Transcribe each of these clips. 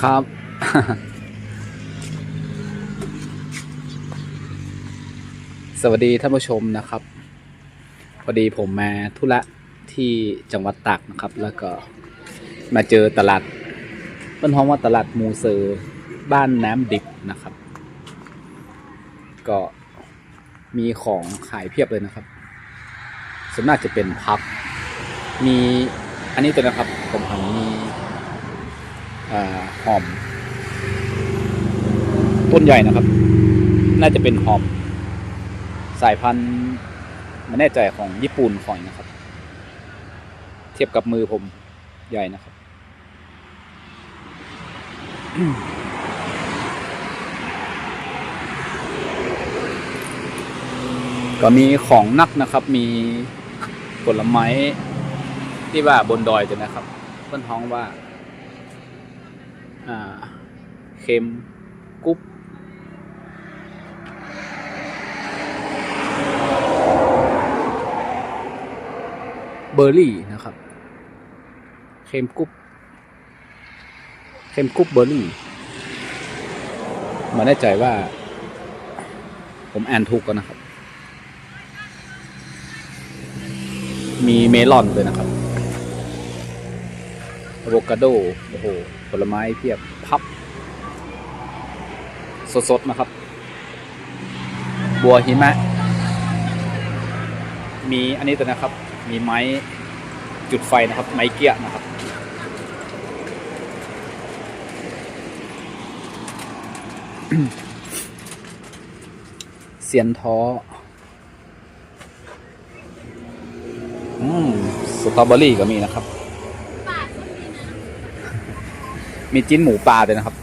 ครับ สวัสดีท่านผู้ชมนะครับ พอดีผมมาธุระที่จังหวัดตากนะครับ แล้วก็มาเจอตลาดเป็นห้องว่าตลาดมูเซอร์บ้านน้ำดิบนะครับ ก็มีของขายเพียบเลยนะครับส่วนมากจะเป็นพับ มีอันนี้ตัวนะครับผมเห็นมี หอม ต้นใหญ่นะครับ น่าจะเป็นหอม สายพันธุ์ไม่แน่ใจของญี่ปุ่นของนะครับ เทียบกับมือผมใหญ่นะครับก็มีของนักนะครับ มีผลไม้ที่ว่าบนดอยจะนะครับเพื่อนท้องว่าอ่า เค็มกุ๊บเบอร์รี่นะครับ เค็มกุ๊บเค็มกุ๊บเบอร์รี่มาแน่ใจว่า ผมแอนถูกกันนะครับ มีเมลอนเลยนะครับอะโวคาโด โอ้โห ผลไม้เพียบพับ สดๆนะครับ บัวหิมะ มีอันนี้ตัวนะครับ มีไม้จุดไฟนะครับ ไม้เกี้ยนะครับ เสียนท้ออืมสตรอเบอรี่ก็มีนะครับ มีจิ้นหมูปลาด้วยนะครับ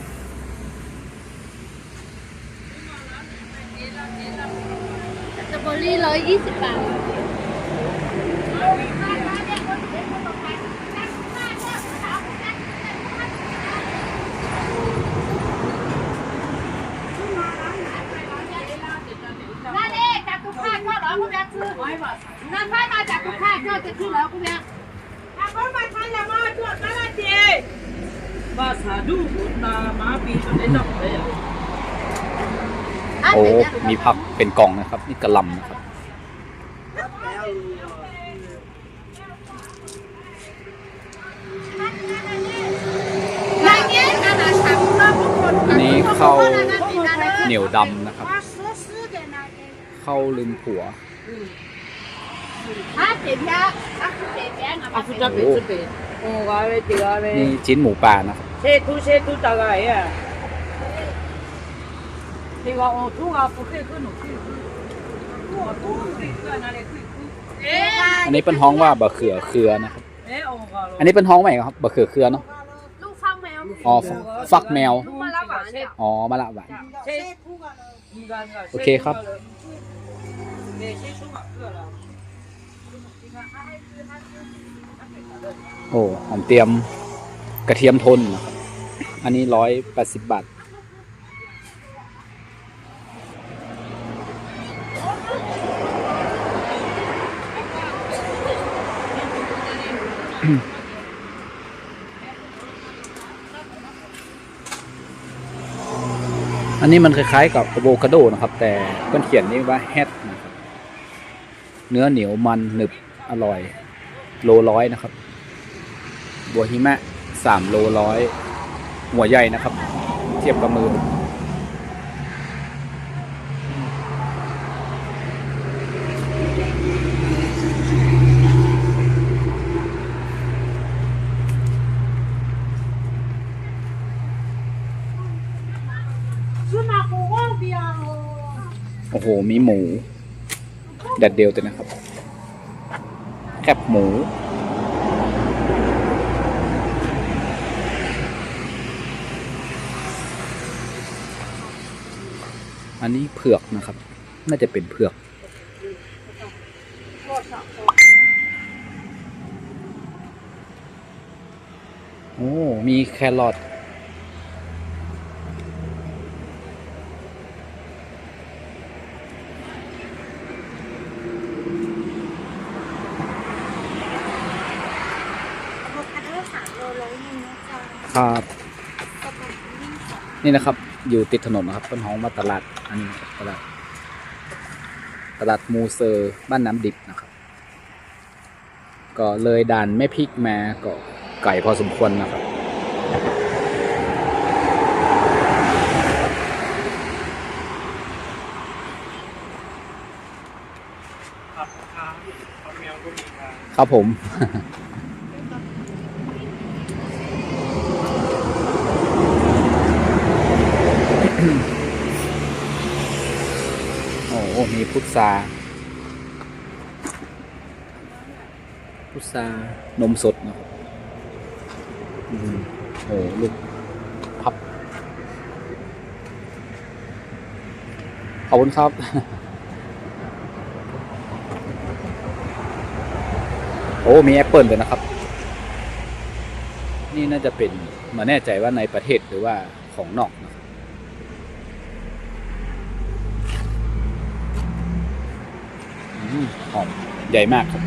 สตรอเบอรี่ร้อยยี่สิบบาท นั่นเองจากทุกภาคก็เหรอคุณแม่ซื้อนั่นพ่อมาจากทุกภาคก็จะขึ้นแล้วคุณแม่ถ้าเขามาทันแล้วมาตรวจมาละเจ ว่าสาดูบุญนามาปีจนได้ดอกเลยอะโอ้มีผักเป็นกล่องนะครับ นี่กระหลำนะครับนายเงี้ยอาหารสามรอบทุกคนอันนี้เข้าเหเหนียวดำนะครับ เข้าลืมผัวถ้าเสียยาถ้าคือเสียแบงอาฟุตาเป็นสเปน โอ้กาเวติกาเวนี่จิ้นหมูปลานะครับเชตุเชตุตากายอะนี่ว่าโอ้ทุกอาฟุเคขึ้นหนูขึ้นโอ้ทุกขึ้นขึ้นอะไรขึ้นขึ้นเอ๊ะอันนี้เป็นห้องว่าบะเขือเครือนะครับเอ๊ะโอ้กาโลอันนี้เป็นห้องใหม่ครับบะเขือเครือเนาะลูกฟังแมวอ๋อฟฟักแมวลูกมาละหวานเนี่ยอ๋อมะละหวานเชตุมีการกับโอเคครับเโอ้หอมเตรียมกระเทียมทนนะครับอันนี้ร้อยแปดสิบบาทอันนี้มันคล้ายๆกับอะโวคาโดนะครับ แต่เพื่อนเขียนนี่ว่าแฮดนะครับ เนื้อเหนียวมันหนึบอร่อย โลร้อยนะครับ บัวหิมะสามโลร้อยหัวใหญ่นะครับ เทียบกับมือโอ้โห มีหมู แดดเดียวตัวนะครับ แคบหมู อันนี้เผือกนะครับ น่าจะเป็นเผือก โอ้ มีแครอทอะโวคาโดสามโลร้อยหนึ่งนะจ๊ะครับ นี่นะครับ อยู่ติดถนนนะครับต้นหอมว่าตลาดอันนี้นะครับตลาดตลาดมูเซอร์บ้านน้ำดิบนะครับ ก็เลยด่านแม่พริกมาก็ไก่พอสมควรนะครับครับผม โอ้โหมี พุทราพุทรานมสดนะครับอืมโอ้โหลูกพับ ขอบคุณครับโอ้มีแอปเปิลเลยนะครับ นี่น่าจะเป็นมาแน่ใจว่าในประเทศหรือว่าของนอกนะครับอืม หอมใหญ่มากครับ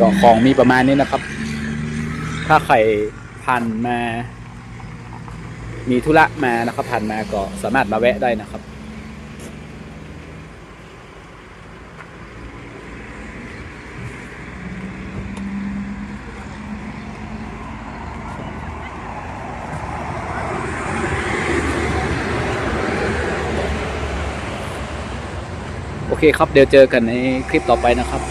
ก็ของมีประมาณนี้นะครับ ถ้าใครผ่านมา มีธุระมานะครับผ่านมาก็สามารถมาแวะได้นะครับ เคครับเดี๋ยวเจอกันในคลิปต่อไปนะครับ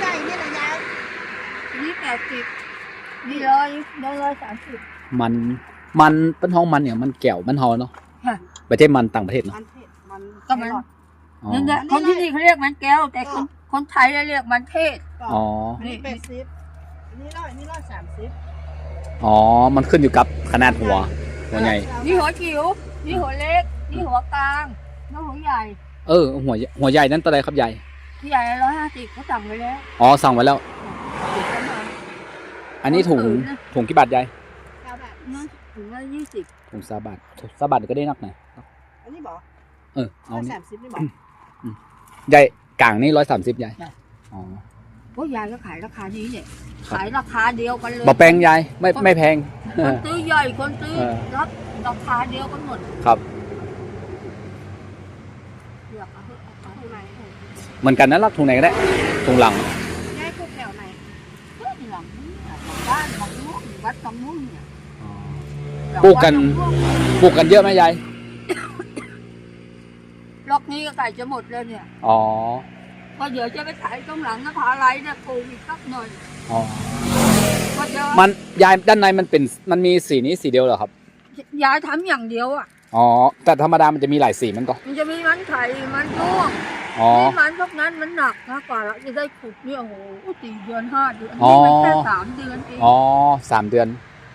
ใหญ่นี่แหละยายนี่แปดสิบนี่ร้อยร้อยร้อยสา มสิบมัน มันเป็นห้องมันเนี่ยมันแก้วมันฮอเนาะค่ะ ประเทศมันต่างประเทศเนาะมันเผ็ดมันก็มัน อ๋อนั่นแหละคนที่นี่เขาเรียกมันแก้ว แต่คนคนไทยเรียกมันเทศ อ๋ออันนี้แปดสิบอันนี้ร้อยอันนี้ร้อยสามสิบอ๋อ มันขึ้นอยู่กับขนาดหัว หัวใหญ่ นี่หัวจิ๋วนี่หัวเล็ก นี่หัวกลางนี่หัวใหญ่เออหัวใหญ่หัวใหญ่นั่นตัวใดครับใหญ่ ที่ใหญ่ร้อยห้าสิบเขาสั่งไว้แล้วอ๋อสั่งไว้แล้วติดเข้ามาอันนี้ถุงถุงกี่บาทใหญ่เก้าบาท นั่นถึงละยี่สิบถุงซาบาทซาบาทก็ได้นักหน่อยอันนี้บอกเออเอาร้อยนี่สามสิบนี่บอกใหญ่กลางนี่ร้อยสามสิบใหญ่อ๋อพวกยายก็ขายราคานี้เนี่ยครับขายราคาเดียวกันเลยบอแปลงยายไม่ไม่แพงคนซื้อใหญ่คนซื้อเออรับราคาเดียวกันหมดครับเลือกเอาเถอะเอาเท่าไหร่เถอะเหมือนกันนะรักถุงไหนก็ได้ถุงหลังยายปลูกแถวไหนเฮ้ยหลังนี้อะบ้านของนู้นวัดของนู้นเนี่ย ปลูกกันปลูกกันเยอะไหมยายล็อกนี้ก็ไก่จะหมดเลยเนี่ยอ๋อก็เดี๋ยวจะไปขายตรงหลังนภาไรเนี่ยปลูกอีกสักหน่อยอ๋อก็จะมันยายด้านในมันเป็นมันมีสีนี้สีเดียวเหรอครับ ยายทำอย่างเดียวอะอ๋อแต่ธรรมดามันจะมีหลายสีมันก็มันจะมีมันไข่มันร่วงอ๋อนี่มันพวกนั้นมันหนักนะกว่าเราจะได้ขุดเนี่ยโอ้โหสี่เดือนห้าเดือนอ๋อนี่มันแค่สามเดือนเองอ๋อสามเดือน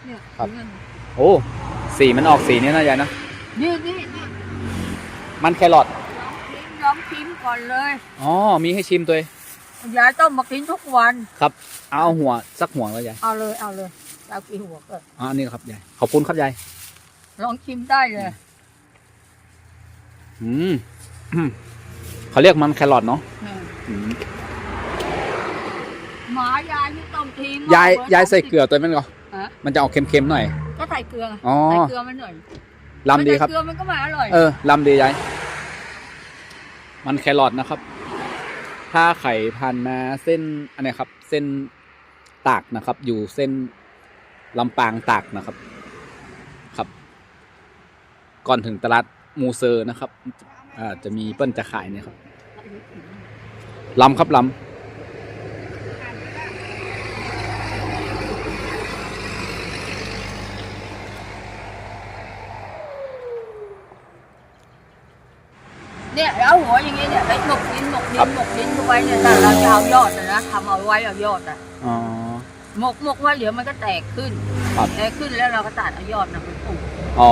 เนี่ยครับเนี่ยโอ้สีมันออกสีนี้นะยายนะนี่นี่นี่มันแครอทลองชิมลองชิมก่อนเลยอ๋อมีให้ชิมตัวยยายต้องมากินทุกวัน ครับ เอาหัวสักหัวแล้วยายเอาเลยเอาเลยเอากี่หัวก็อ๋ออันนี้ครับยายขอบคุณครับยายลองชิมได้เลยอืมเขาเรียกมันแครอทเนาะเนี่ยอืมหมายายนี่ต้องทีมยายยายใส่เกลือตัวมันก่อนฮะมันจะออกเค็มๆหน่อย ก็ใส่เกลือไงอ๋อ ใส่เกลือมันหน่อยลำดีครับไม่ใส่เกลือมันก็ไม่อร่อย เออลำดียายมันแครอทนะครับ ถ้าไข่พันมาเส้นอันเนี้ยครับ เส้นตากนะครับ อยู่เส้นลำปางตากนะครับ ครับ ก่อนถึงตลาดมูเซอร์นะครับอ่าจะมีเปิ้ลจะขายเนี่ยครับลำครับล เนี่ยเอาหัวอย่างเงี้ยเนี่ยไปหมกดินหมกดินหมกดินเอาไว้เนี่ยแต่เราจะเอายอดนะนะทำเอาไว้เอายอดอะอ๋อหมกหมกไว้เดี๋ยวมันก็แตกขึ้นครับ แตกขึ้นแล้วเราก็ตัดเอายอดนะไปปลูกอ๋อ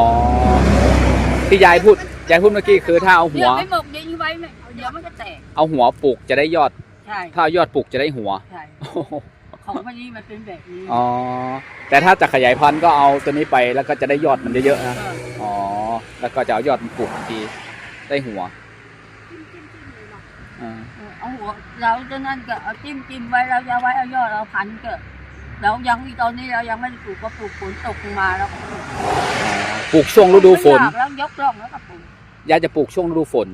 ที่ยายพูดยายพูดเมื่อกี้คือถ้าเอาหัเนี่ยวไปหมกดินไว้เนี่ยเดี๋ยวมันก็แตกเอาหัวปลูกจะได้ยอด ใช่ถ้าเอายอดปลูกจะได้หัวใช่ของพันนี้มันเป็นแบบนี้อ๋อแต่ถ้าจะขยายพันธุ์ก็เอาตัวนี้ไปแล้วก็จะได้ยอดมันเยอะๆนะเอออ๋อแล้วก็จะเอายอดมันปลูกทันทีได้หัวอ่า เออเอาหัวเราจะนั่นก็เอาจิ้มจิ้มไว้เราจะไว้เอายอดเราพันก็เรายังมีตอนนี้เรายังไม่ได้ปลูกก็ปลูกฝนตกลงมาแล้วก็ปลูกปลูกช่วงฤดูฝนไม่อยากแล้วยกร่องแล้วก็ปลูกยายจะปลูกช่วงฤดูฝน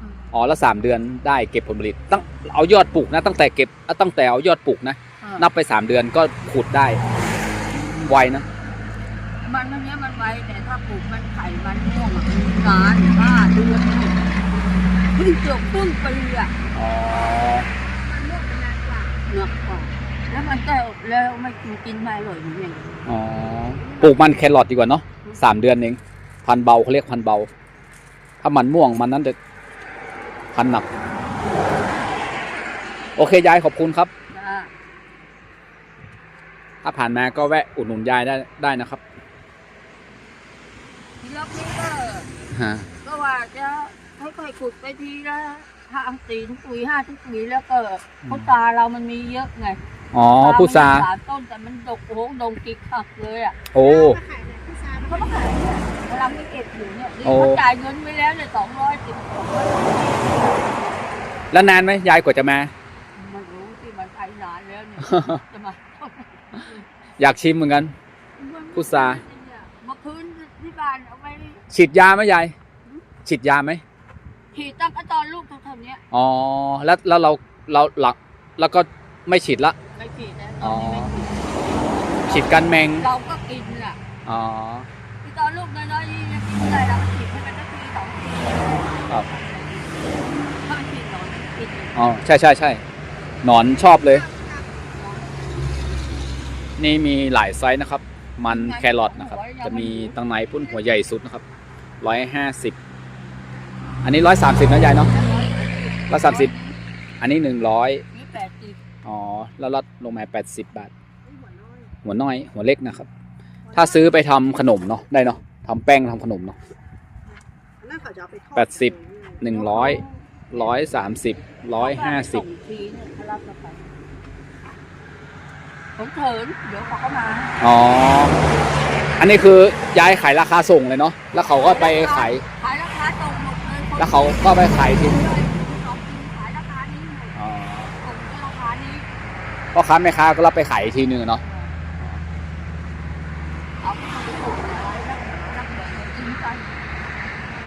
อืมอ๋อแล้วสามเดือนได้เก็บผลผลิตตั้งเอายอดปลูกนะ ตั้งแต่เก็บอะตั้งแต่เอายอดปลูกนะเออนับไปสามเดือนก็ขุดได้ไวนะมันมันเนี้ยมันไว้แต่ถ้าปลูกมันไข่มันม่วงอะมันนานห้าเดือน เพิ่งเกือบครึ่งปีอะอ๋อมันม่วงมันนานกว่าเนอะกว่าแล้วมันก็แล้วไม่กินกินไม่อร่อยเหมือนอย่างนี้อ๋อปลูกมันแครอทดีกว่าเนาะสามเดือนเองพันธุ์เบาเขาเรียกพันธุ์เบา ถ้ามันม่วงมันนั้นจะพันธุ์หนัก โอเคยายขอบคุณครับนะถ้าผ่านมาก็แวะอุดหนุนยายได้ได้นะครับทีรอบนี้ก็ฮะก็ว่าจะ ค่อยๆขุดไปทีละห้าสี่ทุกปีห้าทุกปีแล้วก็เขาตาเรามันมีเยอะไงอ๋อตพุทรามันมีสามต้นแต่มันดกโอ้โหดงกิกคักเลยอะโอ้เขาก็ขายเนี่ยเวลาไม่เก็บอยู่เนี่ยนี่โอ้เขาจ่ายเงินไปแล้วเนี่ยสองร้อยสิบสองร้อยแล้วนานไหมยายกว่าจะมาไม่รู้ที่มันไปนานแล้วเนี่ยจะมาอยากชิมเหมือนกันพุทราเมื่อคืนที่บ้านเอาไปฉีดยาไหมยายฉีดยาไหม ขี่ตั้งแต่ตอนลูกเท่าๆเนี้ยอ๋อแล้วแล้วเราเราหลักแล้วก็ไม่ฉีดละ ไม่ขี่นะตอนนี้ไม่ขี่ฉีดกันแมง เราก็กินอะอ๋อ ที่ตอนลูกน้อยๆนี่ยังกินอะไรเราก็ฉีดให้มันสักทีสองทีครับ ถ้ามันฉีดนอนกินอ๋อใช่ใช่ใช่หนอนชอบเลย นี่มีหลายไซส์นะครับ มันแครอทนะครับ จะมีตังไหนพุ่นหัวใหญ่สุดนะครับร้อยห้าสิบ อันนี้ร้อยสามสิบนะยายเนาะร้อยสามสิบอันนี้หนึ่งร้อยนี่แปดสิบอ๋อแล้วลดลงมาแปดสิบบาท หัวน้อย หัวเล็กนะครับ ถ้าซื้อไปทำขนมเนาะได้เนาะทำแป้งทำขนมเนาะแปดสิบหนึ่งร้อยร้อยสามสิบร้อยห้าสิบส่งทีเนี่ยเขารับเราไปผมเถินเดี๋ยวเขาก็มา อ๋อ อันนี้คือยายขายราคาส่งเลยเนาะ แล้วเขาก็ไปขาย แล้วเขาก็ไปขายที่เลยสองปีขายราคานี้หมดอ๋อส่งก็ราคานี้พ่อค้าแม่ค้าก็รับไปขายอีกทีนึงอะเนาะ